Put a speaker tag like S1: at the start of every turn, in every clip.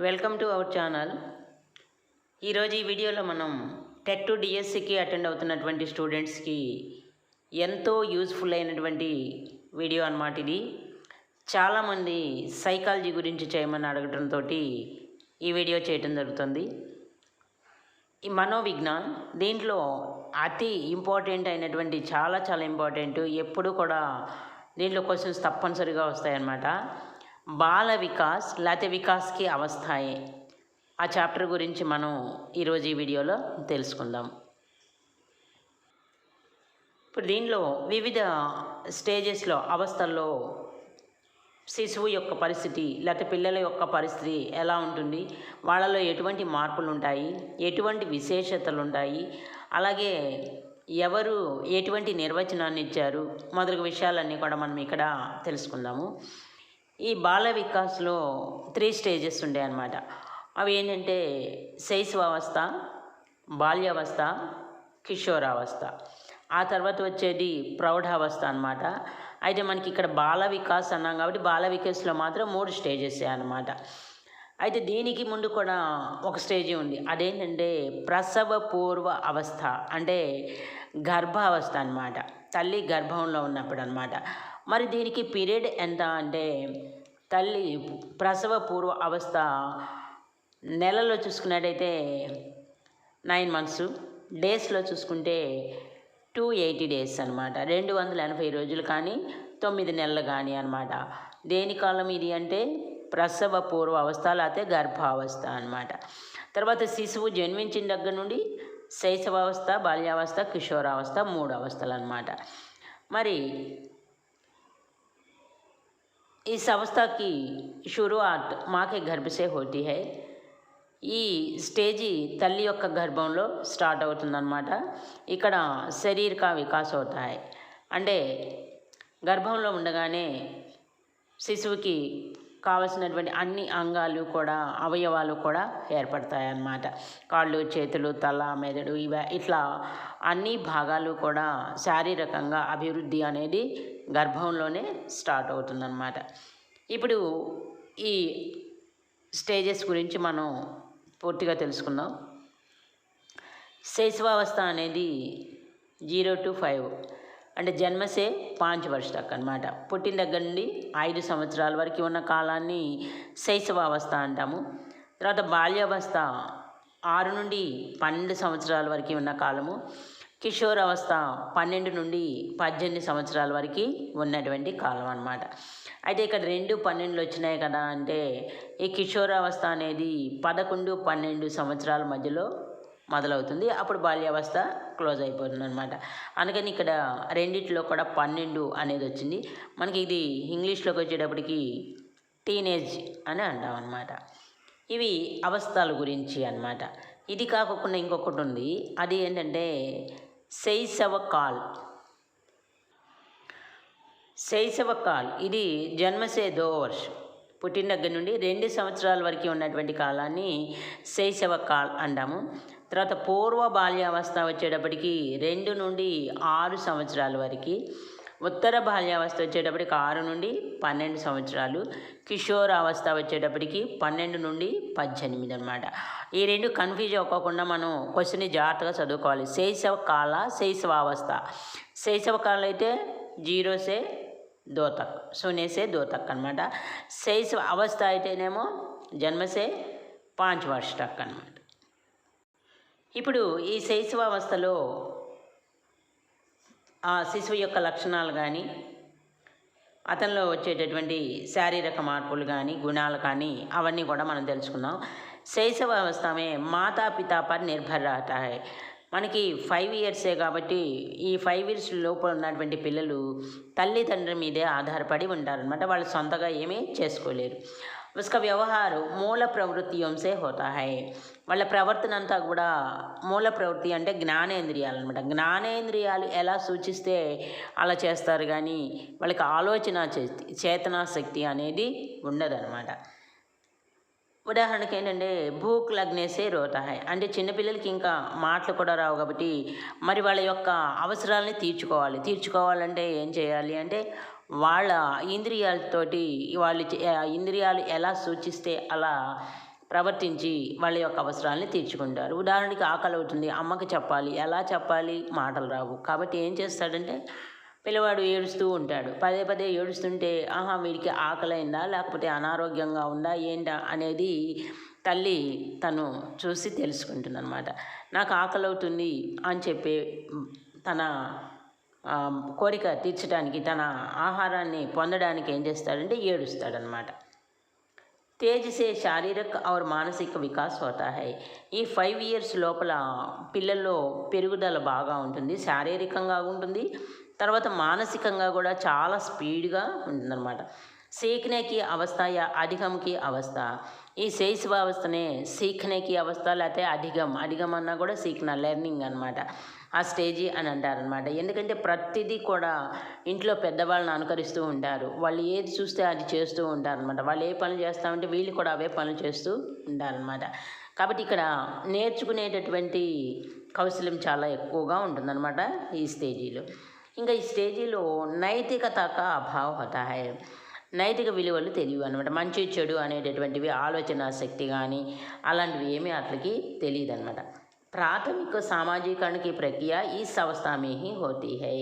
S1: Welcome to our channel. ఈరోజు ఈ వీడియోలో మనం టెట్ టు డిఎస్సికి అటెండ్ అవుతున్నటువంటి స్టూడెంట్స్కి ఎంతో యూస్ఫుల్ అయినటువంటి వీడియో అన్నమాట ఇది. చాలామంది సైకాలజీ గురించి చేయమని అడగడంతో ఈ వీడియో చేయటం జరుగుతుంది. ఈ మనోవిజ్ఞాన్ దీంట్లో అతి ఇంపార్టెంట్ అయినటువంటి చాలా చాలా ఇంపార్టెంట్ ఎప్పుడు కూడా దీంట్లో క్వశ్చన్స్ తప్పనిసరిగా వస్తాయన్నమాట. బాల వికాస్ లేకపోతే వికాస్కి అవస్థాయే. ఆ చాప్టర్ గురించి మనం ఈరోజు ఈ వీడియోలో తెలుసుకుందాం. ఇప్పుడు దీనిలో వివిధ స్టేజెస్లో అవస్థల్లో శిశువు యొక్క పరిస్థితి లేకపోతే పిల్లల యొక్క పరిస్థితి ఎలా ఉంటుంది వాళ్ళలో ఎటువంటి మార్పులు ఉంటాయి ఎటువంటి విశేషతలు ఉంటాయి అలాగే ఎవరు ఎటువంటి నిర్వచనాన్ని ఇచ్చారు మొదలగు విషయాలన్నీ కూడా మనం ఇక్కడ తెలుసుకుందాము. ఈ బాల వికాస్లో త్రీ స్టేజెస్ ఉండే అనమాట అవి ఏంటంటే శైశవావస్థ బాల్యావస్థ కిషోరావస్థ. ఆ తర్వాత వచ్చేది ప్రౌఢావస్థ అనమాట అయితే మనకి ఇక్కడ బాల వికాస్ అన్నాం కాబట్టి బాల వికాస్లో మాత్రం మూడు స్టేజెస్ అనమాట అయితే దీనికి ముందు కూడా ఒక స్టేజ్ ఉంది. అదేంటంటే ప్రసవ పూర్వ అవస్థ అంటే గర్భావస్థ అనమాట తల్లి గర్భంలో ఉన్నప్పుడు అనమాట మరి దీనికి పీరియడ్ ఎంత అంటే తల్లి ప్రసవ పూర్వ అవస్థ నెలలో చూసుకున్నట్టయితే నైన్ మంత్స్ డేస్లో చూసుకుంటే టూ ఎయిటీ డేస్ అనమాట రెండు వందల ఎనభై రోజులు కానీ తొమ్మిది నెలలు కానీ అనమాట దేని కాలం ఇది అంటే ప్రసవ పూర్వ అవస్థ లేకపోతే గర్భావస్థ అనమాట తర్వాత శిశువు జన్మించిన దగ్గర నుండి శైశవావస్థ బాల్యావస్థ కిషోరావస్థ మూడు అవస్థలు అనమాట మరి इस अवस्था की शुरुआत माँ के गर्भ से होती है ఈ స్టేజీ తల్లి యొక్క గర్భంలో స్టార్ట్ అవుతుందన్నమాట ఇక్కడ శరీరక వికాస్ అవుతాయి అంటే గర్భంలో ఉండగానే శిశువుకి కావలసినటువంటి అన్ని అంగాలు కూడా అవయవాలు కూడా ఏర్పడతాయి అన్నమాట కాళ్ళు చేతులు తల మెదడు ఇవ ఇట్లా అన్ని భాగాలు కూడా శారీరకంగా అభివృద్ధి అనేది గర్భంలోనే స్టార్ట్ అవుతుందన్నమాట. ఇప్పుడు ఈ స్టేజెస్ గురించి మనం పూర్తిగా తెలుసుకుందాం. శైశవావస్థ అనేది జీరో టు ఫైవ్. అంటే జన్మసే పాంచ్ వర్ష తక్ అనమాట పుట్టిన దగ్గర నుండి ఐదు సంవత్సరాల వరకు ఉన్న కాలాన్ని శైశవావస్థ అంటాము. తర్వాత బాల్యావస్థ ఆరు నుండి పన్నెండు సంవత్సరాల వరకు ఉన్న కాలము. కిషోరావస్థ పన్నెండు నుండి పద్దెనిమిది సంవత్సరాల వరకు ఉన్నటువంటి కాలం అన్నమాట. అయితే ఇక్కడ రెండు పన్నెండులు వచ్చినాయి కదా అంటే ఈ కిషోరావస్థ అనేది పదకొండు పన్నెండు సంవత్సరాల మధ్యలో మొదలవుతుంది. అప్పుడు బాల్యావస్థ క్లోజ్ అయిపోతుంది అనమాట అందుకని ఇక్కడ రెండిట్లో కూడా పన్నెండు అనేది వచ్చింది. మనకి ఇది ఇంగ్లీష్లోకి వచ్చేటప్పటికి టీనేజ్ అని అంటాం అనమాట ఇవి అవస్థల గురించి అన్నమాట. ఇది కాకుండా ఇంకొకటి ఉంది. అది ఏంటంటే శైశవ కాల్. శైశవ కాల్. ఇది జన్మసే దో వర్షం. పుట్టిన దగ్గర నుండి రెండు సంవత్సరాల వరకు ఉన్నటువంటి కాలాన్ని శైశవ కాల్ అంటాము. తర్వాత పూర్వ బాల్యావస్థ వచ్చేటప్పటికి రెండు నుండి ఆరు సంవత్సరాల వరకు ఉత్తర బాల్యావస్థ వచ్చేటప్పటికి ఆరు నుండి పన్నెండు సంవత్సరాలు కిషోరావస్థ వచ్చేటప్పటికి పన్నెండు నుండి పద్దెనిమిది అనమాట ఈ రెండు కన్ఫ్యూజ్ అవ్వకుండా మనం క్వశ్చన్ని జాగ్రత్తగా చదువుకోవాలి. శైశవ కాల శైశవావస్థ. శైశవ కాలం అయితే జీరోసే దోతక్ సునేసే దోతక్ అనమాట శైశవ అవస్థ అయితేనేమో జన్మసే పాంచ్ వర్ష టక్ అనమాట ఇప్పుడు ఈ శైశవావస్థలో ఆ శిశువు యొక్క లక్షణాలు కానీ అతనిలో వచ్చేటటువంటి శారీరక మార్పులు కానీ గుణాలు కానీ అవన్నీ కూడా మనం తెలుసుకుందాం. శైశవ అవస్థ మాతా పితా పర్ మనకి ఫైవ్ ఇయర్సే కాబట్టి ఈ ఫైవ్ ఇయర్స్ లోపల ఉన్నటువంటి పిల్లలు తల్లిదండ్రుల మీదే ఆధారపడి ఉంటారనమాట వాళ్ళు సొంతగా ఏమీ చేసుకోలేరు. ఉస్క వ్యవహారు మూల ప్రవృత్తియోంసే హోతా హై వాళ్ళ ప్రవర్తన అంతా కూడా మూల ప్రవృత్తి అంటే జ్ఞానేంద్రియాలు అనమాట జ్ఞానేంద్రియాలు ఎలా సూచిస్తే అలా చేస్తారు కానీ వాళ్ళకి ఆలోచన చేతనా శక్తి అనేది ఉండదన్నమాట ఉదాహరణకి ఏంటంటే భూక్ లగ్నేసే రోతాయి అంటే చిన్నపిల్లలకి ఇంకా మాటలు కూడా రావు కాబట్టి మరి వాళ్ళ యొక్క అవసరాలని తీర్చుకోవాలి తీర్చుకోవాలంటే ఏం చేయాలి అంటే వాళ్ళ ఇంద్రియాలతోటి వాళ్ళు చే- ఇంద్రియాలు ఎలా సూచిస్తే అలా ప్రవర్తించి వాళ్ళ యొక్క అవసరాలని తీర్చుకుంటారు. ఉదాహరణకి ఆకలి అవుతుంది అమ్మకి చెప్పాలి ఎలా చెప్పాలి మాటలు రావు. కాబట్టి ఏం చేస్తాడంటే పిల్లవాడు ఏడుస్తూ ఉంటాడు. పదే పదే ఏడుస్తుంటే ఆహా వీడికి ఆకలైందా లేకపోతే అనారోగ్యంగా ఉందా ఏంటా? అనేది తల్లి తను చూసి తెలుసుకుంటుందన్నమాట. నాకు ఆకలి అవుతుంది అని చెప్పి తన కోరిక తీర్చడానికి తన ఆహారాన్ని పొందడానికి ఏం చేస్తాడంటే ఏడుస్తాడనమాట. తేజసే శారీరక్ ఆర్ మానసిక వికాస్ హోతా హై ఈ ఫైవ్ ఇయర్స్ లోపల పిల్లల్లో పెరుగుదల బాగా ఉంటుంది శారీరకంగా ఉంటుంది తర్వాత మానసికంగా కూడా చాలా స్పీడ్గా ఉంటుందన్నమాట. సేకినేకి అవస్థ యా అధికంకి అవస్థ. ఈ శైశవావస్థనే సీఖనేకి అవస్థ లేకపోతే అధిగం అధిగం అన్నా కూడా సీఖన లెర్నింగ్ అనమాట ఆ స్టేజీ అని అంటారనమాట ఎందుకంటే ప్రతిదీ కూడా ఇంట్లో పెద్దవాళ్ళని అనుకరిస్తూ ఉంటారు. వాళ్ళు ఏది చూస్తే అది చేస్తూ ఉంటారనమాట వాళ్ళు ఏ పనులు చేస్తామంటే వీళ్ళు కూడా అవే పనులు చేస్తూ ఉంటారనమాట కాబట్టి ఇక్కడ నేర్చుకునేటటువంటి కౌశల్యం చాలా ఎక్కువగా ఉంటుందన్నమాట ఈ స్టేజీలో. ఇంకా ఈ స్టేజీలో నైతికత కా హోతా నైతిక విలువలు తెలియవు అనమాట మంచి చెడు అనేటటువంటివి ఆలోచన శక్తి కానీ అలాంటివి ఏమీ అట్లకి తెలియదు అనమాట ప్రాథమిక సామాజీకరణ की ప్రక్రియ ఈ సంస్థ में ही होती है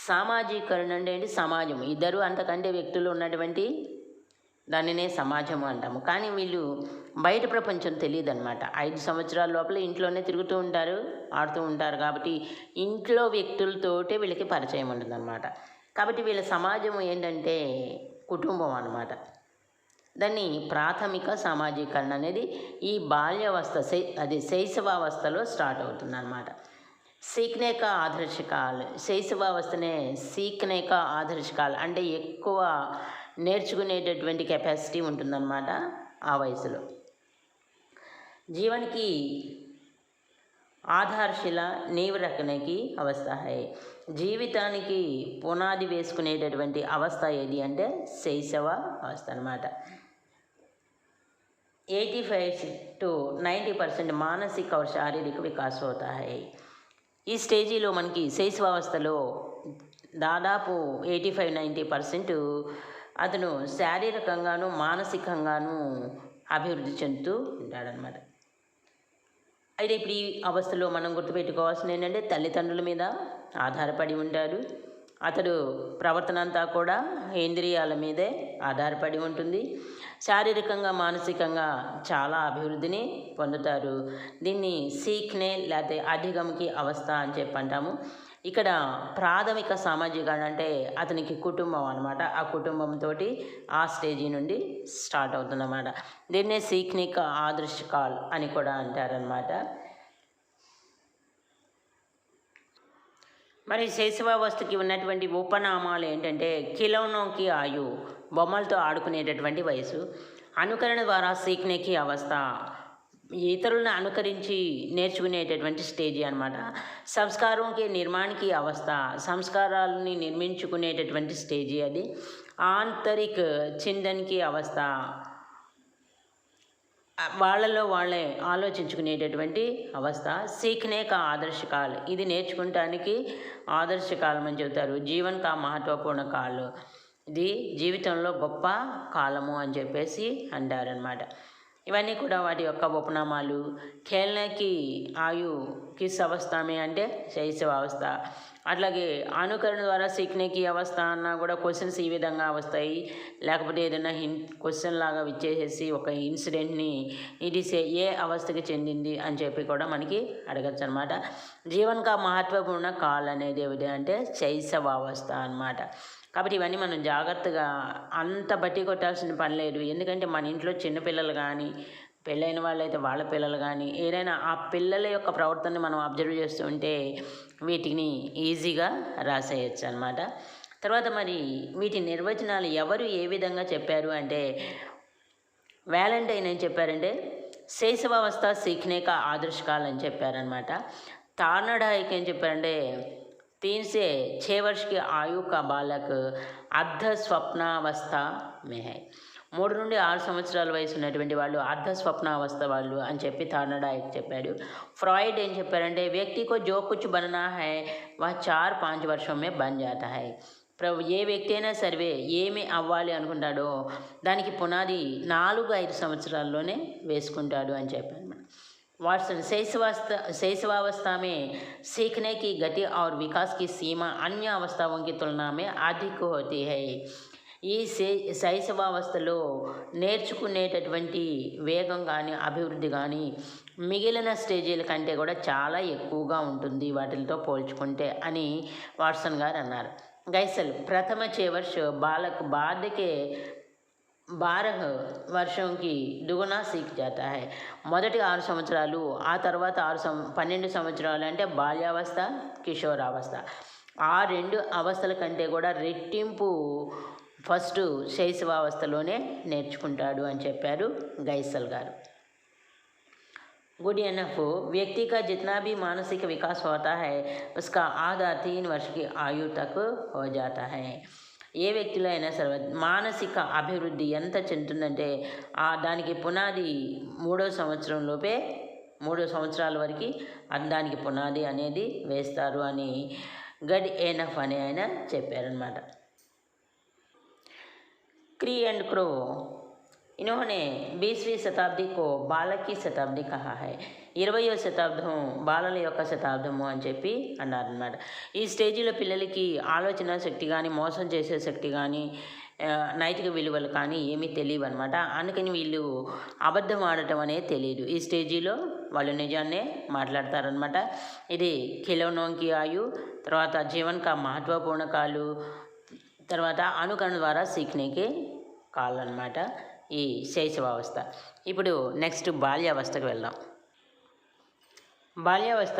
S1: సామాజీకరణ అంటే ఏంటి సమాజం ఇద్దరు అంతకంటే వ్యక్తులు ఉన్నటువంటి దానినే సమాజము అంటాము కానీ వీళ్ళు బయట ప్రపంచం తెలియదు అనమాట ఐదు సంవత్సరాల లోపల ఇంట్లోనే తిరుగుతూ ఉంటారు ఆడుతూ ఉంటారు కాబట్టి ఇంట్లో వ్యక్తులతోటే వీళ్ళకి పరిచయం ఉంటుందన్నమాట కాబట్టి వీళ్ళ సమాజం ఏంటంటే కుటుంబం అన్నమాట. దాన్ని ప్రాథమిక సామాజీకరణ అనేది ఈ బాల్యావస్థ అది శైశవావస్థలో స్టార్ట్ అవుతుంది అనమాట సీక్నేక ఆదర్శకాలు శైశవావస్థనే సీక్నేక ఆదర్శకాలు అంటే ఎక్కువ నేర్చుకునేటటువంటి కెపాసిటీ ఉంటుందన్నమాట ఆ వయసులో. జీవనికి ఆధారశిలా నీవు రకనకి అవస్థ హై. జీవితానికి పునాది వేసుకునేటటువంటి అవస్థ ఏది అంటే శైశవ అవస్థ అనమాట eighty five to ninety percent మానసిక శారీరక వికాస్ అవుతాయి ఈ స్టేజీలో మనకి శైశవావస్థలో దాదాపు ఎయిటీ ఫైవ్ నైంటీ పర్సెంట్ అతను శారీరకంగాను మానసికంగాను అభివృద్ధి చెందుతూ ఉంటాడనమాట అయితే ఇప్పుడు ఈ అవస్థలో మనం గుర్తుపెట్టుకోవాల్సింది ఏంటంటే తల్లిదండ్రుల మీద ఆధారపడి ఉంటారు. అతడు ప్రవర్తన అంతా కూడా ఇంద్రియాల మీదే ఆధారపడి ఉంటుంది. శారీరకంగా మానసికంగా చాలా అభివృద్ధిని పొందుతారు. దీన్ని సీక్నే లేకపోతే అధిగమకి అవస్థ అని చెప్పి అంటాము ఇక్కడ ప్రాథమిక సామాజికరణ అంటే అతనికి కుటుంబం అనమాట ఆ కుటుంబంతో ఆ స్టేజీ నుండి స్టార్ట్ అవుతుందన్నమాట. దీన్నే సీక్నిక ఆదర్శకాల్ అని కూడా అంటారనమాట మరి శైశవావస్థకి ఉన్నటువంటి ఉపనామాలు ఏంటంటే కిలోనోకి ఆయు బొమ్మలతో ఆడుకునేటటువంటి వయసు అనుకరణ ద్వారా సీక్నేకి అవస్థ ఇతరులను అనుకరించి నేర్చుకునేటటువంటి స్టేజ్ అనమాట సంస్కారంకి నిర్మాణకి అవస్థ సంస్కారాలని నిర్మించుకునేటటువంటి స్టేజీ అది. ఆంతరిక్ చిందన్కి అవస్థ. వాళ్ళలో వాళ్ళే ఆలోచించుకునేటటువంటి అవస్థ. సీఖనే కా ఆదర్శకాలు. ఇది నేర్చుకుంటానికి ఆదర్శకాలం అని చెబుతారు. జీవన్ కా మహత్వపూర్ణ కాలు ఇది జీవితంలో గొప్ప కాలము అని చెప్పేసి అంటారనమాట ఇవన్నీ కూడా వాటి యొక్క ఉపనామాలు. ఖేల్నకి ఆయు కిస్ అవస్థమే అంటే శైశవ అవస్థ. అట్లాగే అనుకరణ ద్వారా సీక్నేకి అవస్థ అన్నా కూడా క్వశ్చన్స్ ఈ విధంగా వస్తాయి. లేకపోతే ఏదైనా హిన్ క్వశ్చన్ లాగా విచ్చేసేసి ఒక ఇన్సిడెంట్ని ఇది ఏ అవస్థకి చెందింది అని చెప్పి కూడా మనకి అడగచ్చు అనమాట జీవన్ కా మహత్వపూర్ణ కాల్ అనేది ఏమిటి అంటే శైశవ అవస్థ అన్నమాట. కాబట్టి ఇవన్నీ మనం జాగ్రత్తగా అంత బట్టి కొట్టాల్సిన పని లేదు. ఎందుకంటే మన ఇంట్లో చిన్నపిల్లలు కానీ పెళ్ళైన వాళ్ళైతే వాళ్ళ పిల్లలు కానీ ఏదైనా ఆ పిల్లల యొక్క ప్రవర్తనని మనం అబ్జర్వ్ చేస్తూ ఉంటే వీటిని ఈజీగా రాసేయచ్చు అనమాట తర్వాత మరి వీటి నిర్వచనాలు ఎవరు ఏ విధంగా చెప్పారు అంటే వ్యాలంటైన్ ఏం చెప్పారంటే శైశవావస్థ సీఖనేక ఆదర్శకాలు అని చెప్పారనమాట తార్నడాయికి ఏం చెప్పారంటే तीन से छः वर्ष की आयु का बालक అర్ధ స్వప్నావస్థ మే హై మూడు నుండి ఆరు సంవత్సరాల వయసు ఉన్నటువంటి వాళ్ళు అర్ధ స్వప్నావస్థ వాళ్ళు అని చెప్పి థార్నడాయక్ చెప్పాడు ఫ్రాయిడ్ ఏం చెప్పారంటే వ్యక్తి కో జో కుచ్ బననా హై వహ చార్ పాంచ్ వర్షం మే బన్ జాతా హై ప్రభు ఏ వ్యక్తి అయినా సర్వే ఏమి అవ్వాలి అనుకుంటాడో దానికి పునాది నాలుగు ఐదు సంవత్సరాల్లోనే వేసుకుంటాడు అని చెప్పాను మనం वाटसन शैशवास्था शैशवावस्था में सीखने की गति और विकास की सीमा अन्य अवस्थाओं की तुलना में अधिक होती है ఈ శై శైశవావస్థలో నేర్చుకునేటటువంటి వేగం కానీ అభివృద్ధి కానీ మిగిలిన స్టేజీల కంటే కూడా చాలా ఎక్కువగా ఉంటుంది వాటితో పోల్చుకుంటే అని వాట్సన్ గారు అన్నారు గైసల్ ప్రథమ छः वर्ष बालक बाद के బారహ్ వర్షంకి దుగునా సీక్ జాతా హై మొదటి ఆరు సంవత్సరాలు ఆ తర్వాత ఆరు సం పన్నెండు సంవత్సరాలు అంటే బాల్యావస్థ కిషోరావస్థ ఆ రెండు అవస్థల కంటే కూడా రెట్టింపు ఫస్ట్ శైశవావస్థలోనే నేర్చుకుంటాడు అని చెప్పారు గైసల్ గారు गुड एनफ व्यक्ति का जितना भी मानसिक विकास होता है उसका आधा तीन वर्ष की आयु तक हो जाता है ఏ వ్యక్తిలో అయినా సరే మానసిక అభివృద్ధి ఎంత చెందుతుందంటే ఆ దానికి పునాది మూడో సంవత్సరంలోపే మూడో సంవత్సరాల వరకు దానికి పునాది అనేది వేస్తారు అని గడ్ ఏనఫ్ అని ఆయన చెప్పారనమాట క్రీ అండ్ క్రో इन्होंने बीसवीं शताब्दी को బాలక్ की శతాబ్ది కహా హై ఇరవయో శతాబ్దం బాలల యొక్క శతాబ్దము అని చెప్పి అన్నారనమాట ఈ స్టేజీలో పిల్లలకి ఆలోచన శక్తి కానీ మోసం చేసే శక్తి కానీ ఆ, నైతిక విలువలు కానీ ఏమీ తెలియవు అనమాట అందుకని వీళ్ళు అబద్ధం ఆడటం అనేది తెలియదు ఈ స్టేజీలో వాళ్ళు నిజాన్నే మాట్లాడతారనమాట ఇది ఖిలౌనోంకి ఆయు తర్వాత జీవన్ కా మహత్వపూర్ణ కాలు తర్వాత అనుకరణ ద్వారా సీఖనేకి కాల్ అనమాట ఈ శైశవావస్థ ఇప్పుడు నెక్స్ట్ బాల్యావస్థకు వెళ్దాం. బాల్యావస్థ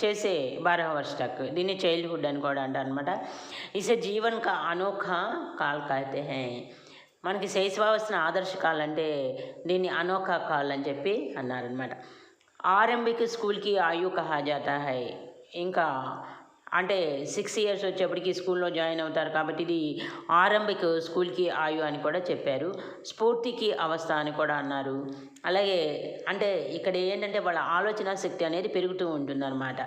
S1: చేసే బారహ వర్ష దీన్ని చైల్డ్హుడ్ అని కూడా అంటారు అనమాట ఇసే జీవన్ కా అనోఖా కాల్ కాతే హే. మనకి శైశవావస్థను ఆదర్శ కాల్ అంటే దీన్ని అనోఖా కాల్ అని చెప్పి అన్నారనమాట ఆరంభిక స్కూల్కి ఆయు కహా జాతా హై. ఇంకా అంటే సిక్స్ ఇయర్స్ వచ్చేప్పటికి స్కూల్లో జాయిన్ అవుతారు కాబట్టి ఇది ఆరంభిక స్కూల్కి ఆయు అని కూడా చెప్పారు. స్ఫూర్తికి అవస్థ అని కూడా అన్నారు. అలాగే అంటే ఇక్కడ ఏంటంటే వాళ్ళ ఆలోచన శక్తి అనేది పెరుగుతూ ఉంటుందన్నమాట.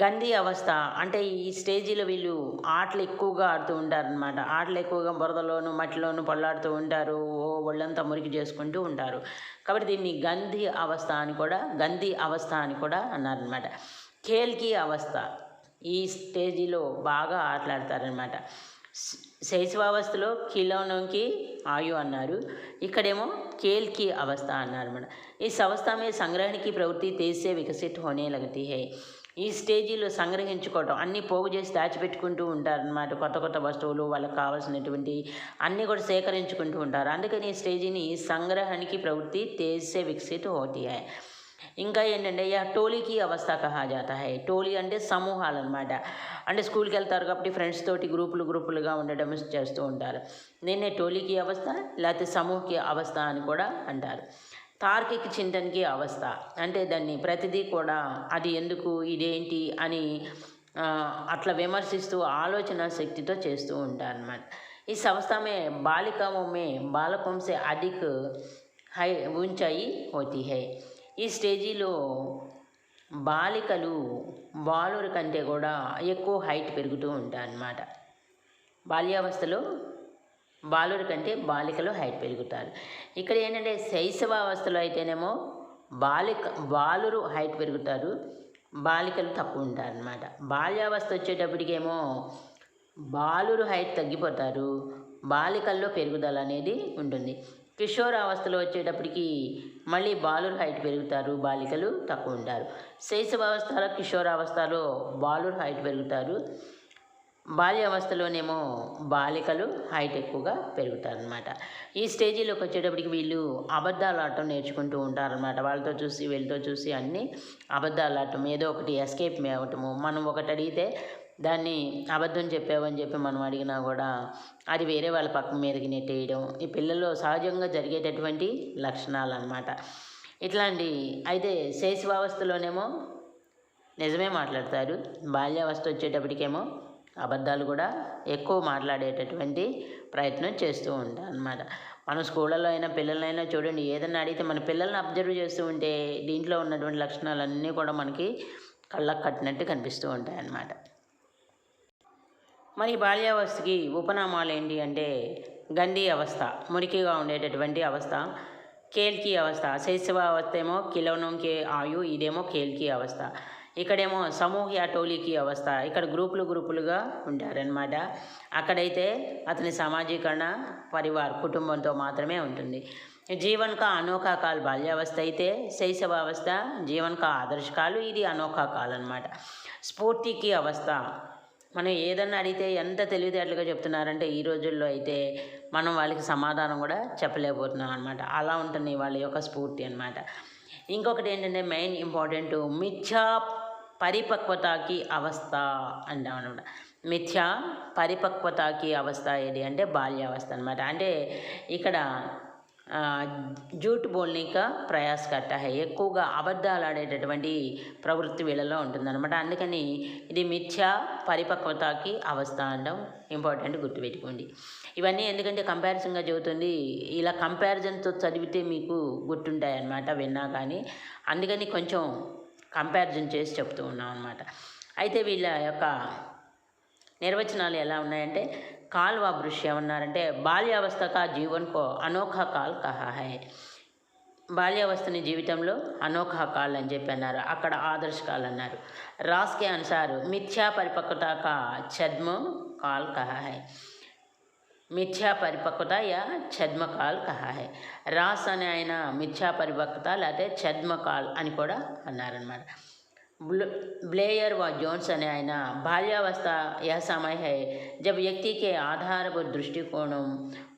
S1: గంధీ అవస్థ అంటే ఈ స్టేజీలో వీళ్ళు ఆటలు ఎక్కువగా ఆడుతూ ఉంటారనమాట ఆటలు ఎక్కువగా బురదలోను మట్టిలోను పళ్ళాడుతూ ఉంటారు. ఓ ఒళ్ళంతా మురికి చేసుకుంటూ ఉంటారు. కాబట్టి దీన్ని గంధీ అవస్థ అని కూడా గంధీ అవస్థ అని కూడా అన్నారనమాట ఖేల్కి అవస్థ. ఈ స్టేజీలో బాగా ఆటలాడతారనమాట శైశవావస్థలో కిలోనంకి ఆయు అన్నారు. ఇక్కడేమో కేల్కి అవస్థ అన్నారు అనమాట ఈ అవస్థ మీద సంగ్రహణకి ప్రవృత్తి తేజే వికసిట్ హోనే లగతి హే. ఈ స్టేజీలో సంగ్రహించుకోవటం అన్నీ పోగు చేసి దాచిపెట్టుకుంటూ ఉంటారనమాట కొత్త కొత్త వస్తువులు వాళ్ళకి కావాల్సినటువంటి అన్నీ కూడా సేకరించుకుంటూ ఉంటారు. అందుకని ఈ స్టేజీని సంగ్రహానికి ప్రవృత్తి తేజే వికసిత్ హోతీ ఇంకా ఏంటంటే యా టోలీకి అవస్థ కహా జాతా హై. టోలీ అంటే సమూహాలు అనమాట అంటే స్కూల్కి వెళ్తారు కాబట్టి ఫ్రెండ్స్ తోటి గ్రూపులు గ్రూపులుగా ఉండడం చేస్తూ ఉంటారు. నేనే టోలీకి అవస్థ లేకపోతే సమూహకి అవస్థ అని కూడా అంటారు. తార్కిక చింతనకి అవస్థ. అంటే దాన్ని ప్రతిదీ కూడా అది ఎందుకు ఇదేంటి అని అట్లా విమర్శిస్తూ ఆలోచన శక్తితో చేస్తూ ఉంటారు అనమాట ఈ సంస్థమే బాలికమే బాలికాओं में హై ఉంచాయి अधिक హై. ఈ స్టేజీలో బాలికలు బాలురు కంటే కూడా ఎక్కువ హైట్ పెరుగుతూ ఉంటారన్నమాట. బాల్యావస్థలో బాలురు కంటే బాలికలు హైట్ పెరుగుతారు. ఇక్కడ ఏంటంటే శైశవావస్థలో అయితేనేమో బాలిక బాలురు హైట్ పెరుగుతారు బాలికలు తక్కువ ఉంటారు బాల్యావస్థ వచ్చేటప్పటికేమో బాలురు హైట్ తగ్గిపోతారు బాలికల్లో పెరుగుదల అనేది ఉంటుంది. కిషోరావస్థలో వచ్చేటప్పటికి మళ్ళీ బాలుర్ హైట్ పెరుగుతారు బాలికలు తక్కువ ఉంటారు. శైశవావస్థలో కిషోరావస్థలో బాలుర్ హైట్ పెరుగుతారు. బాల్యావస్థలోనేమో బాలికలు హైట్ ఎక్కువగా పెరుగుతారనమాట ఈ స్టేజీలోకి వచ్చేటప్పటికి వీళ్ళు అబద్ధాలు ఆడటం నేర్చుకుంటూ ఉంటారనమాట వాళ్ళతో చూసి వీళ్ళతో చూసి అన్నీ అబద్ధాలు ఆడటం ఏదో ఒకటి ఎస్కేప్ అవ్వటము. మనం ఒకటి అడిగితే దాన్ని అబద్ధం చెప్పావని చెప్పి మనం అడిగినా కూడా అది వేరే వాళ్ళ పక్క మీదకి నెట్టేయడం ఈ పిల్లల్లో సహజంగా జరిగేటటువంటి లక్షణాలు అన్నమాట ఇట్లాంటి అయితే శైశవావస్థలోనేమో నిజమే మాట్లాడతారు. బాల్యావస్థ వచ్చేటప్పటికేమో అబద్ధాలు కూడా ఎక్కువ మాట్లాడేటటువంటి ప్రయత్నం చేస్తూ ఉంటారు అనమాట మన స్కూళ్ళలో అయినా పిల్లలైనా చూడండి ఏదైనా అడిగితే మన పిల్లల్ని అబ్జర్వ్ చేస్తూ ఉంటే దీంట్లో ఉన్నటువంటి లక్షణాలన్నీ కూడా మనకి కళ్ళకు కట్టినట్టు కనిపిస్తూ ఉంటాయి అన్నమాట మరి బాల్యావస్థకి ఉపనామాలు ఏంటి అంటే గండి అవస్థ మురికిగా ఉండేటటువంటి అవస్థ కేల్కి అవస్థ శైశవ అవస్థ ఏమో కిలోనంకి ఆయు ఇదేమో కేల్కి అవస్థ. ఇక్కడేమో సమూహ టోలీకి అవస్థ. ఇక్కడ గ్రూపులు గ్రూపులుగా ఉంటారనమాట అక్కడైతే అతని సామాజీకరణ పరివార్ కుటుంబంతో మాత్రమే ఉంటుంది. జీవన్ కా అనోఖా కాల్ బాల్యావస్థ అయితే శైశవావస్థ జీవన్ కా ఆదర్శకాలు ఇది అనోఖా కాల్ అనమాట స్ఫూర్తికి అవస్థ మనం ఏదన్నా అడిగితే ఎంత తెలివితేటలుగా చెప్తున్నారంటే ఈ రోజుల్లో అయితే మనం వాళ్ళకి సమాధానం కూడా చెప్పలేకపోతున్నాం అనమాట అలా ఉంటుంది వాళ్ళ యొక్క స్ఫూర్తి అనమాట ఇంకొకటి ఏంటంటే మెయిన్ ఇంపార్టెంట్ మిథ్యా పరిపక్వతకి అవస్థ అంటాం అనమాట మిథ్యా పరిపక్వతకి అవస్థ ఏది అంటే బాల్యావస్థ అనమాట అంటే ఇక్కడ జూట్ బోల్నిక ప్రయాస్ కట్ట హై. ఎక్కువగా అబద్ధాలు ఆడేటటువంటి ప్రవృత్తి వీళ్ళలో ఉంటుందన్నమాట. అందుకని ఇది మిథ్యా పరిపక్వతకి అవస్థ అనడం ఇంపార్టెంట్ గుర్తుపెట్టుకోండి. ఇవన్నీ ఎందుకంటే కంపారిజన్గా చదువుతుంది ఇలా కంపారిజన్తో చదివితే మీకు గుర్తుంటాయి అన్నమాట విన్నా కానీ. అందుకని కొంచెం కంపారిజన్ చేసి చెప్తూ ఉన్నాం అనమాట అయితే వీళ్ళ యొక్క నిర్వచనాలు ఎలా ఉన్నాయంటే కాల్ వ భృష్య బాల్యావస్థ కా జీవన్ కో అనోఖా కాల్ కహా హై. బాల్యావస్థని జీవితంలో అనోఖా కాల్ అని చెప్పి అన్నారు. అక్కడ ఆదర్శ కాల్ అన్నారు. రాస్కే అనుసారు మిథ్యా పరిపక్వత కా ఛద్మ కాల్ కహా హై. మిథ్యా పరిపక్వత యా ఛద్మకాల్ కహా హై. రాస్ అనే ఆయన మిథ్యా పరిపక్వత లేకపోతే ఛద్మకాల్ అని కూడా అన్నారనమాట ब्लेयर व जोन्स अने आयना बाल्यावस्था यह समय है जब व्यक्ति के आधारभूत दृष्टिकोणों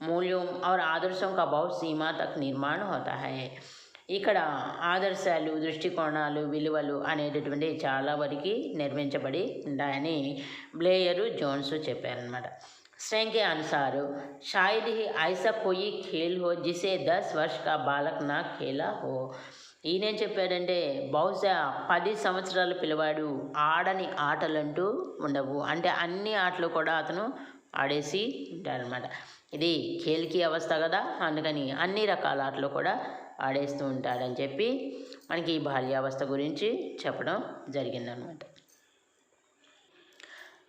S1: मूल्यों और आदर्शों का बहुत सीमा तक निर्माण होता है ఇక్కడ ఆదర్శాలు దృష్టికోణాలు విలువలు అనేటటువంటి చాలా వరకు నిర్మించబడి ఉంటాయని బ్లేయరు జోన్స్ చెప్పారనమాట स्ट्रेंग के अनुसार शायद ही ऐसा कोई खेल हो जिसे दस वर्ष का बालक ना खेला हो ఈయనేం చెప్పాడంటే బహుశా పది సంవత్సరాల పిల్లవాడు ఆడని ఆటలంటూ ఉండవు. అంటే అన్ని ఆటలు కూడా అతను ఆడేసి ఉంటారనమాట ఇది ఖేల్కి అవస్థ కదా అందుకని అన్ని రకాల ఆటలు కూడా ఆడేస్తూ ఉంటాడని చెప్పి మనకి ఈ బాల్యావస్థ గురించి చెప్పడం జరిగిందనమాట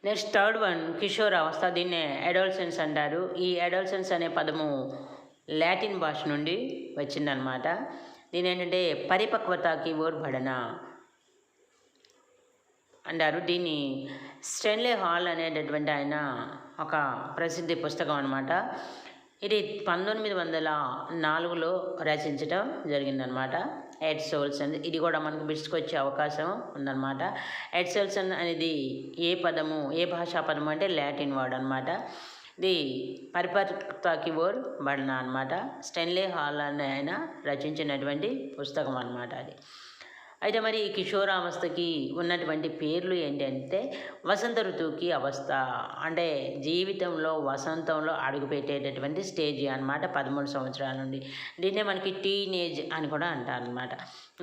S1: నెక్స్ట్ థర్డ్ వన్ కిషోర్ అవస్థ. దీన్నే అడోల్సెన్స్ అంటారు. ఈ అడోల్సెన్స్ అనే పదము లాటిన్ భాష నుండి వచ్చిందనమాట దీని ఏంటంటే పరిపక్వతకి ఓర్బడన అంటారు. దీన్ని స్టెన్లే హాల్ అనేటటువంటి ఆయన ఒక ప్రసిద్ధి పుస్తకం అనమాట ఇది పంతొమ్మిది వందల నాలుగులో రచించడం జరిగిందనమాట ఎడ్ సోల్సన్ ఇది కూడా మనకు బిడ్స్కి అవకాశం ఉందన్నమాట. ఎడ్ సోల్సన్ అనేది ఏ పదము ఏ భాషా పదము అంటే లాటిన్ వర్డ్ అనమాట ది పరిపక్వతకి ఓర్ బడన అనమాట స్టెన్లే హాల్ అనే ఆయన రచించినటువంటి పుస్తకం అనమాట అది. అయితే మరి ఈ కిషోరావస్థకి ఉన్నటువంటి పేర్లు ఏంటంటే వసంత ఋతువుకి అవస్థ. అంటే జీవితంలో వసంతంలో అడుగుపెట్టేటటువంటి స్టేజ్ అన్నమాట పదమూడు సంవత్సరాల నుండి. దీన్నే మనకి టీనేజ్ అని కూడా అంటారనమాట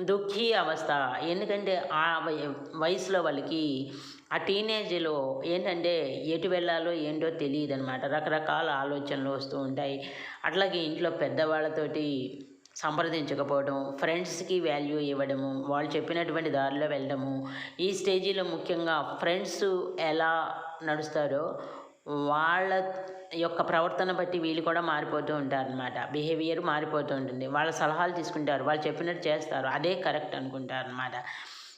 S1: దుఃఖీ అవస్థ. ఎందుకంటే ఆ వయసులో వాళ్ళకి ఆ టీనేజ్లో ఏంటంటే ఎటు వెళ్ళాలో ఏంటో తెలియదు అనమాట రకరకాల ఆలోచనలు వస్తూ ఉంటాయి. అట్లాగే ఇంట్లో పెద్దవాళ్ళతోటి సంప్రదించకపోవడం ఫ్రెండ్స్కి వాల్యూ ఇవ్వడము వాళ్ళు చెప్పినటువంటి దారిలో వెళ్ళడము. ఈ స్టేజీలో ముఖ్యంగా ఫ్రెండ్స్ ఎలా నడుస్తారో వాళ్ళ యొక్క ప్రవర్తన బట్టి వీళ్ళు కూడా మారిపోతూ ఉంటారనమాట బిహేవియర్ మారిపోతూ ఉంటుంది. వాళ్ళ సలహాలు తీసుకుంటారు. వాళ్ళు చెప్పినట్టు చేస్తారు. అదే కరెక్ట్ అనుకుంటారు అనమాట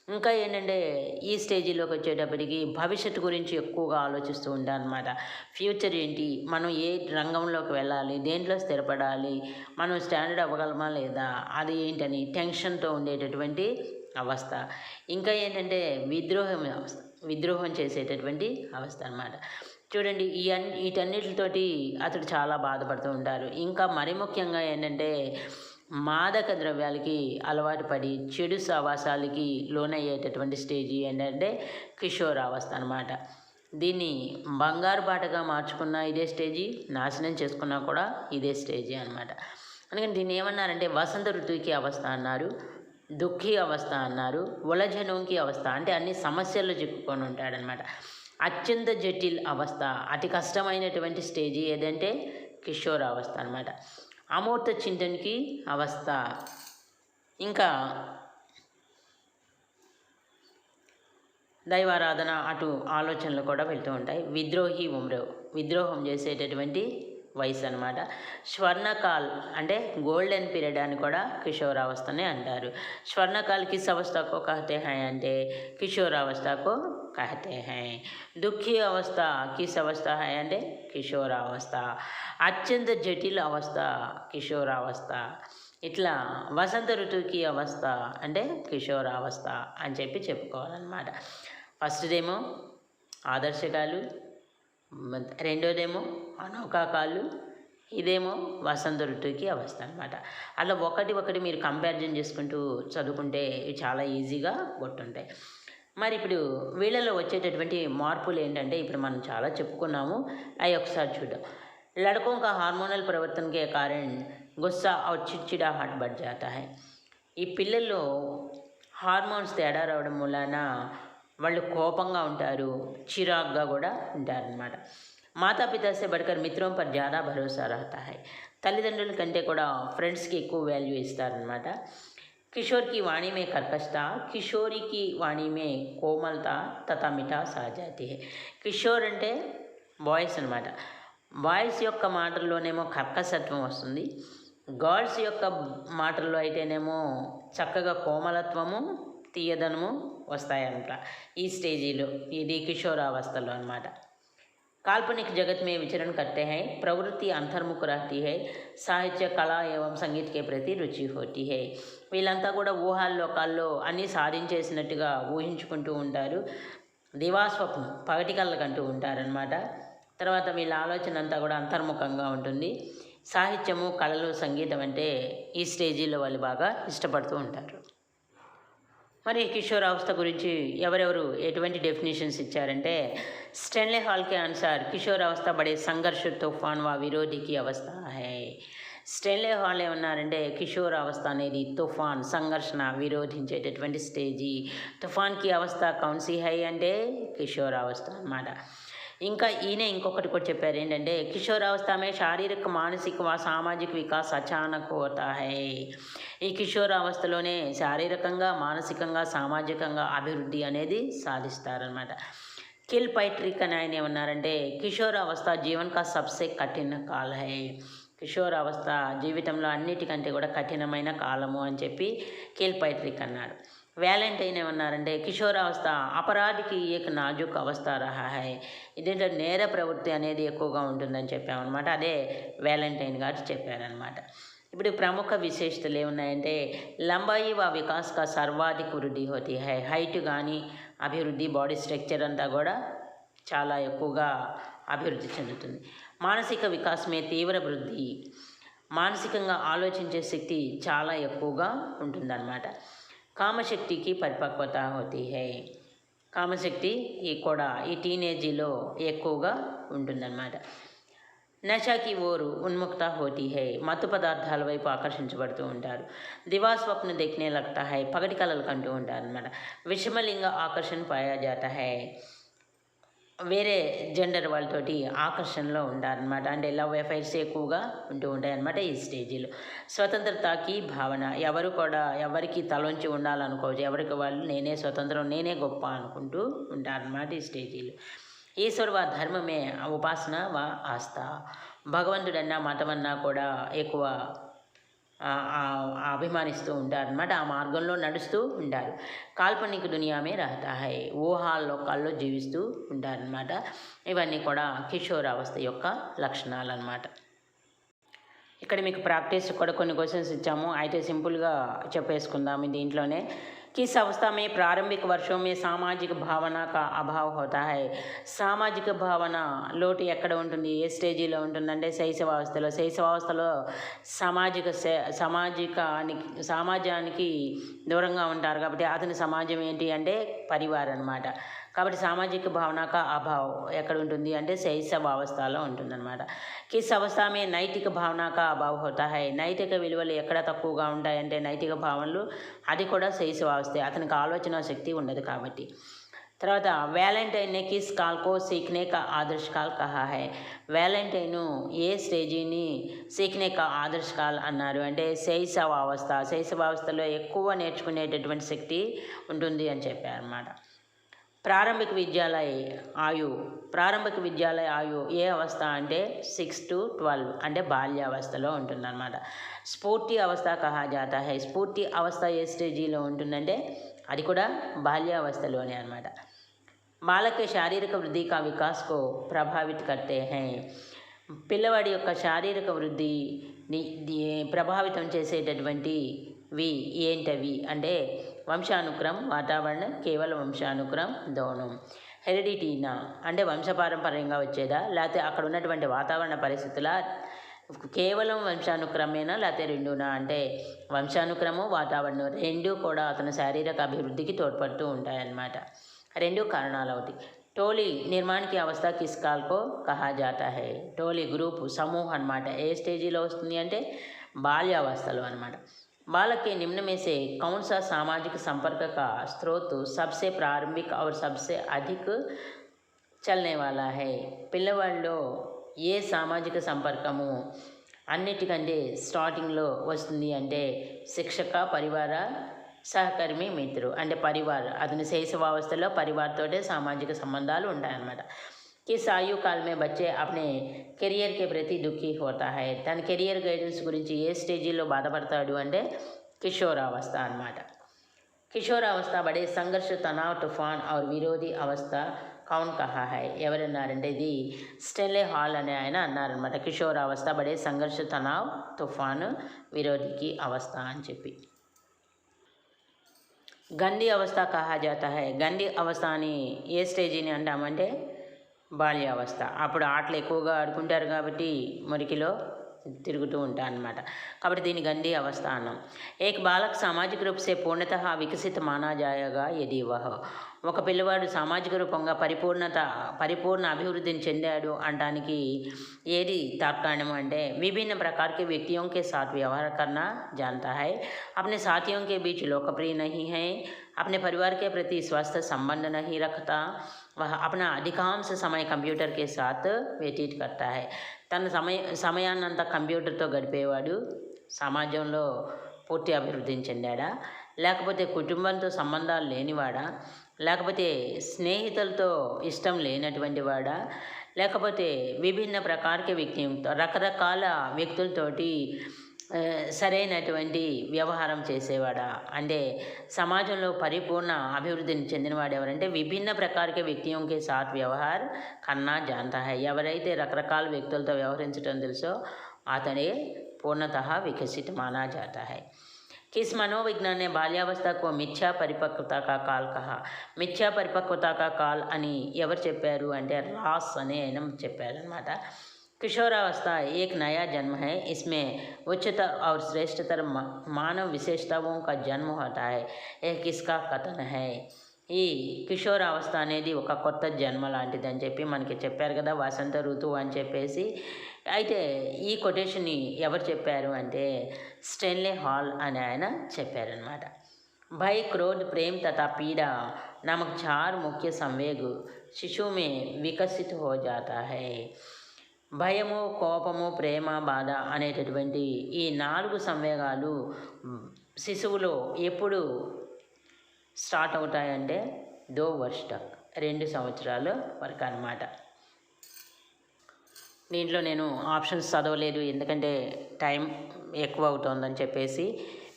S1: ఇంకా ఏంటంటే ఈ స్టేజీలోకి వచ్చేటప్పటికి భవిష్యత్తు గురించి ఎక్కువగా ఆలోచిస్తూ ఉంటారనమాట ఫ్యూచర్ ఏంటి? మనం ఏ రంగంలోకి వెళ్ళాలి? దేంట్లో స్థిరపడాలి? మనం స్టాండర్డ్ అవ్వగలమా లేదా? అది ఏంటని టెన్షన్తో ఉండేటటువంటి అవస్థ. ఇంకా ఏంటంటే విద్రోహం అవస్థ. విద్రోహం చేసేటటువంటి అవస్థ అనమాట చూడండి ఈ అన్ వీటన్నిటితోటి అతడు చాలా బాధపడుతూ ఉంటారు. ఇంకా మరి ముఖ్యంగా ఏంటంటే మాదక ద్రవ్యాలకి అలవాటు పడి చెడు సవాసాలకి లోనయ్యేటటువంటి స్టేజీ ఏంటంటే కిషోరావస్థ అనమాట దీన్ని బంగారు బాటగా మార్చుకున్న ఇదే స్టేజీ నాశనం చేసుకున్నా కూడా ఇదే స్టేజీ అనమాట అందుకని దీన్ని ఏమన్నారంటే వసంత ఋతువుకి అవస్థ అన్నారు దుఃఖీ అవస్థ అన్నారు ఉలజనంకి అవస్థ అంటే అన్ని సమస్యల్లో చిక్కుకొని ఉంటాడనమాట అత్యంత జటిల్ అవస్థ అతి కష్టమైనటువంటి స్టేజీ ఏదంటే కిషోర్ అవస్థ అనమాట అమూర్త చింతనికి అవస్థ. ఇంకా దైవారాధన అటు ఆలోచనలు కూడా వెళ్తూ ఉంటాయి. విద్రోహి ఉమ్రో. విద్రోహం చేసేటటువంటి వయసు అనమాట స్వర్ణకాల్ అంటే గోల్డెన్ పీరియడ్ అని కూడా కిషోరావస్థనే అంటారు. స్వర్ణకాల్ కిస్ అవస్థకు కహతే హై అంటే కిషోరావస్థకు కహతే హై దుఃఖీ అవస్థ కిస్ అవస్థ హై అంటే కిషోరావస్థ అత్యంత జటిల అవస్థ కిషోరావస్థ ఇట్లా వసంత ఋతువుకి అవస్థ అంటే కిషోరావస్థ అని చెప్పి చెప్పుకోవాలన్నమాట। ఫస్ట్దేమో ఆదర్శకాలు రెండోదేమో అనౌకాకాలు ఇదేమో వసంత ఋతువుకి అవస్థ అనమాట అలా ఒకటి ఒకటి మీరు కంపారిజన్ చేసుకుంటూ చదువుకుంటే చాలా ఈజీగా గుర్తుంటాయి. మరి ఇప్పుడు వీళ్ళలో వచ్చేటటువంటి మార్పులు ఏంటంటే ఇప్పుడు మనం చాలా చెప్పుకున్నాము. అవి ఒకసారి చూద్దాం లడకం కా హార్మోనల్ ప్రవర్తనకే కారణం గుస్సా ఆ చిడ్చిడా హాట్ బట్ జాతా హై ఈ పిల్లల్లో హార్మోన్స్ తేడా రావడం వలన వాళ్ళు కోపంగా ఉంటారు చిరాగ్గా కూడా ఉంటారనమాట మాతాపిత సే బడకర్ మిత్రం పర్ జాదా భరోసా రాతాయి హై తల్లిదండ్రుల కంటే కూడా ఫ్రెండ్స్కి ఎక్కువ వాల్యూ ఇస్తారనమాట किशोर की वाणी में कर्कशता किशोरी की वाणी में కోమలత తథా మిఠాస్ ఆ జాతి హై కిషోర్ అంటే బాయ్స్ అనమాట బాయ్స్ యొక్క మాటల్లోనేమో కర్కశత్వం వస్తుంది గర్ల్స్ యొక్క మాటల్లో అయితేనేమో చక్కగా కోమలత్వము తీయదనము వస్తాయంట ఈ స్టేజీలో ఇది కిషోరావస్థలో అనమాట काल्पनिक जगत में विचरण करते हैं प्रवृत्ति अंतर्मुख रहती है సాహిత్య కళ ఏవం సంగీత్కే ప్రతి రుచి హోటి హే వీళ్ళంతా కూడా ఊహాల్లో కాల్లో అన్నీ సాధించేసినట్టుగా ఊహించుకుంటూ ఉంటారు. దివాస్వప్నం పగటి కళ్ళకంటూ ఉంటారనమాట తర్వాత వీళ్ళ ఆలోచన అంతా కూడా అంతర్ముఖంగా ఉంటుంది. సాహిత్యము కళలు సంగీతం అంటే ఈ స్టేజీలో వాళ్ళు బాగా ఇష్టపడుతూ ఉంటారు. మరి కిషోరావస్థ గురించి ఎవరెవరు ఎటువంటి డెఫినేషన్స్ ఇచ్చారంటే స్టెన్లే హాల్కే అనుసార్ కిషోరావస్థ పడే సంఘర్ష తుఫాన్ వా విరోధికి అవస్థ హై. స్టెన్లే హాల్ ఏమన్నారంటే కిషోరావస్థ అనేది తుఫాన్ సంఘర్షణ విరోధించేటటువంటి స్టేజీ. తుఫాన్కి అవస్థ కౌన్సీ హై అంటే కిషోరావస్థ అన్నమాట. ఇంకా ఈయన ఇంకొకటి కూడా చెప్పారు. ఏంటంటే కిషోరావస్థమే శారీరక మానసిక సామాజిక వికాస్ అచానక్ హోతా హై. ఈ కిషోరావస్థలోనే శారీరకంగా మానసికంగా సామాజికంగా అభివృద్ధి అనేది సాధిస్తారనమాట కిల్ పైట్రిక్ అని ఆయన ఏమన్నారంటే కిషోరావస్థ జీవన్ కా సబ్సే కఠిన కాల హై. కిషోరావస్థ జీవితంలో అన్నిటికంటే కూడా కఠినమైన కాలము అని చెప్పి కిల్ పైట్రిక్ అన్నాడు. వ్యాలంటైన్ ఏమన్నారంటే కిషోరావస్థ అపరాధికి ఏక నాజుక్ అవస్థ రహా హై. ఇదేంటో నేర ప్రవృత్తి అనేది ఎక్కువగా ఉంటుందని చెప్పామన్నమాట. అదే వ్యాలంటైన్ గారు చెప్పారనమాట ఇప్పుడు ప్రముఖ విశేషతలు ఏమున్నాయంటే లంబాయి వా వికాస్ కా సర్వాధిక వృద్ధి హోతి హై. హైట్ కానీ అభివృద్ధి బాడీ స్ట్రక్చర్ అంతా కూడా చాలా ఎక్కువగా అభివృద్ధి చెందుతుంది. మానసిక వికాసమే తీవ్ర వృద్ధి. మానసికంగా ఆలోచించే శక్తి చాలా ఎక్కువగా ఉంటుందన్నమాట. కామశక్తికి పరిపక్వత హోతి కామశక్తి ఈ కూడా ఈ టీనేజీలో ఎక్కువగా ఉంటుందన్నమాట. నశాకి ఓరు ఉన్ముక్త హోती హై. మత్తు పదార్థాల వైపు ఆకర్షించబడుతూ ఉంటారు. దివాస్వప్న దేఖనే లగ్తా హై. పగటి కళలు కంటూ ఉంటారు అనమాట విషమలింగ ఆకర్షణ పాయా హై. వేరే జెండర్ వాళ్ళతోటి ఆకర్షణలో ఉండాలన్నమాట అంటే లవ్ అఫైర్స్ ఎక్కువగా ఉంటూ ఉంటాయన్నమాట ఈ స్టేజీలో. స్వతంత్రతకి భావన. ఎవరు కూడా ఎవరికి తలొంచి ఉండాలనుకోవచ్చు ఎవరికి వాళ్ళు నేనే స్వతంత్రం నేనే గొప్ప అనుకుంటూ ఉంటారన్నమాట ఈ స్టేజీలో. ఈశ్వర్ వా ధర్మమే ఉపాసన వా ఆస్థ. భగవంతుడన్నా మతమన్నా కూడా ఎక్కువ అభిమానిస్తూ ఉంటారనమాట ఆ మార్గంలో నడుస్తూ ఉంటారు. కాల్పనిక దునియామే రహతా హై. ఊహాల్లోకాల్లో జీవిస్తూ ఉంటారనమాట ఇవన్నీ కూడా కిషోరావస్థ యొక్క లక్షణాలు అన్నమాట ఇక్కడ మీకు ప్రాక్టీస్ కూడా కొన్ని క్వశ్చన్స్ ఇచ్చాము. అయితే సింపుల్గా చెప్పేసుకుందాము దీంట్లోనే. किस अवस्था में प्रारंभिक वर्षों में सामाजिक भावना का अभाव होता है సామాజిక భావన లోటు ఎక్కడ ఉంటుంది ఏ స్టేజీలో ఉంటుందంటే శైశవావస్థలో శైశవావస్థలో సామాజిక సే- సామాజికానికి సమాజానికి దూరంగా ఉంటారు కాబట్టి అతని సమాజం ఏంటి అంటే పరివారం అనమాట కాబట్టి సామాజిక భావనక అభావ్ ఎక్కడ ఉంటుంది అంటే శైశవావస్థలో ఉంటుందన్నమాట కిస్ అవస్థమే నైతిక భావనక అభావ్ హోతా హై నైతిక విలువలు ఎక్కడ తక్కువగా ఉంటాయంటే నైతిక భావనలు అది కూడా శైశవావస్థే అతనికి ఆలోచన శక్తి ఉండదు కాబట్టి తర్వాత వ్యాలంటైన్ ने किस काल को सीखने का आदर्श काल कहा है వ్యాలంటైన్ ఏ స్టేజీని సీఖనే కా ఆదర్శ కాల్ అన్నారు అంటే శైశవావస్థ శైశవావస్థలో ఎక్కువ నేర్చుకునేటటువంటి శక్తి ఉంటుంది అని చెప్పారు అన్నమాట ప్రారంభిక విద్యాలయ ఆయు ప్రారంభిక విద్యాలయ ఆయు ఏ అవస్థ అంటే సిక్స్ టు ట్వెల్వ్ అంటే బాల్యావస్థలో ఉంటుందన్నమాట. స్ఫూర్తి అవస్థ కహా జాతా హై. స్ఫూర్తి అవస్థ ఏ స్టేజీలో ఉంటుందంటే అది కూడా బాల్యావస్థలోనే అనమాట బాలక శారీరక వృద్ధి కా వికాస్కు ప్రభావిత ప్రభావిత్ కర్తే హై. పిల్లవాడి యొక్క శారీరక వృద్ధిని ప్రభావితం చేసేటటువంటి వి ఏంటవి అంటే వంశానుక్రమం వాతావరణం కేవల వంశానుక్రమం దోణం. హెరిడిటీనా? అంటే వంశపారంపర్యంగా వచ్చేదా? లేకపోతే అక్కడ ఉన్నటువంటి వాతావరణ పరిస్థితుల కేవలం వంశానుక్రమేనా లేకపోతే రెండునా? అంటే వంశానుక్రమం వాతావరణం రెండు కూడా అతని శారీరక అభివృద్ధికి తోడ్పడుతూ ఉంటాయన్నమాట. రెండు కారణాలు ఒకటి టోలీ నిర్మాణకి అవస్థ కిస్కాల్కో కహాజాత కహా హై. టోలీ గ్రూప్ సమూహం అనమాట ఏ స్టేజీలో వస్తుంది అంటే బాల్యావస్థలో అనమాట बालक के निम्न में से कौन सा सामाजिक संपर्क का स्रोत सबसे प्रारंभिक और सबसे अधिक చల్నే వాలా హై పిల్లవాళ్ళలో ఏ సామాజిక సంపర్కము అన్నిటికంటే స్టార్టింగ్లో వస్తుంది అంటే శిక్షక పరివార సహకర్మి మిత్రు అంటే పరివార్ అతని శైశవావస్థలో పరివార్తోటే సామాజిక సంబంధాలు ఉంటాయన్నమాట किस आयु काल में बच्चे अपने కెరియర్ के ప్రతి దుఃఖీ హోతా హై తన కెరియర్ గైడెన్స్ గురించి ఏ స్టేజీలో బాధపడతాడు అంటే కిషోరావస్థ అన్నమాట కిషోరావస్థ బడే సంఘర్ష తనావ్ తుఫాన్ ఔర్ విరోధి అవస్థ కౌన్ కహా హై ఎవరన్నారంటే ఇది స్టెన్లే హాల్ అనే ఆయన అన్నారనమాట కిషోరావస్థ బడే సంఘర్ష తనావ్ తుఫాన్ విరోధికి అవస్థ అని చెప్పి గండి అవస్థ కహా జాతా హై గండి అవస్థ అని ఏ స్టేజీని అంటామంటే బాల్యావస్థ. అప్పుడు ఆటలు ఎక్కువగా ఆడుకుంటారు కాబట్టి మురికిలో తిరుగుతూ ఉంటా అనమాట కాబట్టి దీని గంధీ అవస్థ అన్నాం ఏక బాలక సామాజిక రూపసే పూర్ణత వికసిత మానాజాయగా ఎది వహ ఒక పిల్లవాడు సామాజిక రూపంగా పరిపూర్ణత పరిపూర్ణ అభివృద్ధిని చెందాడు అనడానికి ఏది తాత్కాణం అంటే విభిన్న ప్రకారకి వ్యక్తియోంకే సాత్ వ్యవహార కన్నా జానతా హై. అప్నే సాథియోం కే బీచ్ లోకప్రియ నహి హై. अपने परिवार के प्रति स्वस्थ संबंध नहीं रखता वह अपना अधिकांश समय कंप्यूटर के साथ व्यतीत करता है తన సమయ సమయాన్నంతా కంప్యూటర్తో గడిపేవాడు సమాజంలో పూర్తి అభివృద్ధిని చెందాడా లేకపోతే కుటుంబంతో సంబంధాలు లేనివాడా లేకపోతే స్నేహితులతో ఇష్టం లేనటువంటి వాడా లేకపోతే విభిన్న ప్రకారక వ్యక్తి రకరకాల వ్యక్తులతోటి ఆ, సరైనటువంటి వ్యవహారం చేసేవాడా అంటే సమాజంలో పరిపూర్ణ అభివృద్ధిని చెందినవాడు ఎవరంటే విభిన్న ప్రకారక వ్యక్తియోంకే సాత్ వ్యవహార్ కన్నా జాంతా హై ఎవరైతే రకరకాల వ్యక్తులతో వ్యవహరించడం తెలుసో అతడే పూర్ణత వికసిత మానా జాతా హై किस मनोविज्ञान ने బాల్యావస్థ को మిథ్యా పరిపక్వత కా కాల్ కహా మిథ్యా పరిపక్వత కా కాల్ అని ఎవరు చెప్పారు అంటే రాస్ అనే ఆయన చెప్పారనమాట किशोरावस्था एक नया जन्म है इसमें उच्चतर और श्रेष्ठतर मा- मानव विशेषताओं का जन्म होता है यह किसका कथन है ఈ కిషోరావస్థ అనేది ఒక కొత్త జన్మ లాంటిది అని చెప్పి మనకి చెప్పారు కదా వసంత ఋతువు అని చెప్పేసి అయితే ఈ కొటేషన్ని ఎవరు చెప్పారు అంటే స్టెన్లే హాల్ అనే ఆయన చెప్పారనమాట भय क्रोध प्रेम तथा पीड़ा नामक चार मुख्य संवेग शिशु में विकसित हो जाता है భయము కోపము ప్రేమ బాధ అనేటటువంటి ఈ నాలుగు సంవేగాలు శిశువులో ఎప్పుడు స్టార్ట్ అవుతాయంటే దో వర్ష రెండు సంవత్సరాల వరకు అన్నమాట. దీంట్లో నేను ఆప్షన్స్ చదవలేదు ఎందుకంటే టైం ఎక్కువ అవుతుందని చెప్పేసి.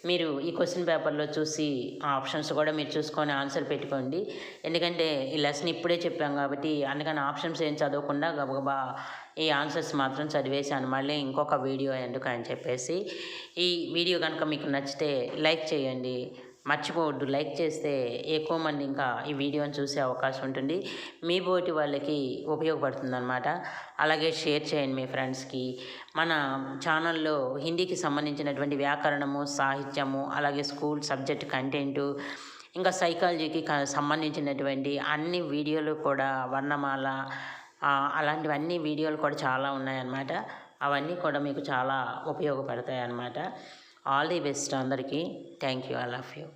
S1: మీరు ఈ క్వశ్చన్ పేపర్లో చూసి ఆ ఆప్షన్స్ కూడా మీరు చూసుకొని ఆన్సర్ పెట్టుకోండి. ఎందుకంటే ఈ లెసన్ ఇప్పుడే చెప్పాం కాబట్టి అందుకని ఆప్షన్స్ ఏం చదవకుండా గబగబా ఈ ఆన్సర్స్ మాత్రం చదివేశాను. మళ్ళీ ఇంకొక వీడియో ఎందుకు అని చెప్పేసి ఈ వీడియో కనుక మీకు నచ్చితే లైక్ చేయండి. మర్చిపోవద్దు. లైక్ చేస్తే ఎక్కువ మంది ఇంకా ఈ వీడియోని చూసే అవకాశం ఉంటుంది. మీ బోటి వాళ్ళకి ఉపయోగపడుతుందన్నమాట. అలాగే షేర్ చేయండి మీ ఫ్రెండ్స్కి. మన ఛానల్లో హిందీకి సంబంధించినటువంటి వ్యాకరణము సాహిత్యము అలాగే స్కూల్ సబ్జెక్ట్ కంటెంటు ఇంకా సైకాలజీకి సంబంధించినటువంటి అన్ని వీడియోలు కూడా వర్ణమాల అలాంటివన్నీ వీడియోలు కూడా చాలా ఉన్నాయన్నమాట. అవన్నీ కూడా మీకు చాలా ఉపయోగపడతాయి అన్నమాట ఆల్ ది బెస్ట్ అందరికీ. Thank you I love you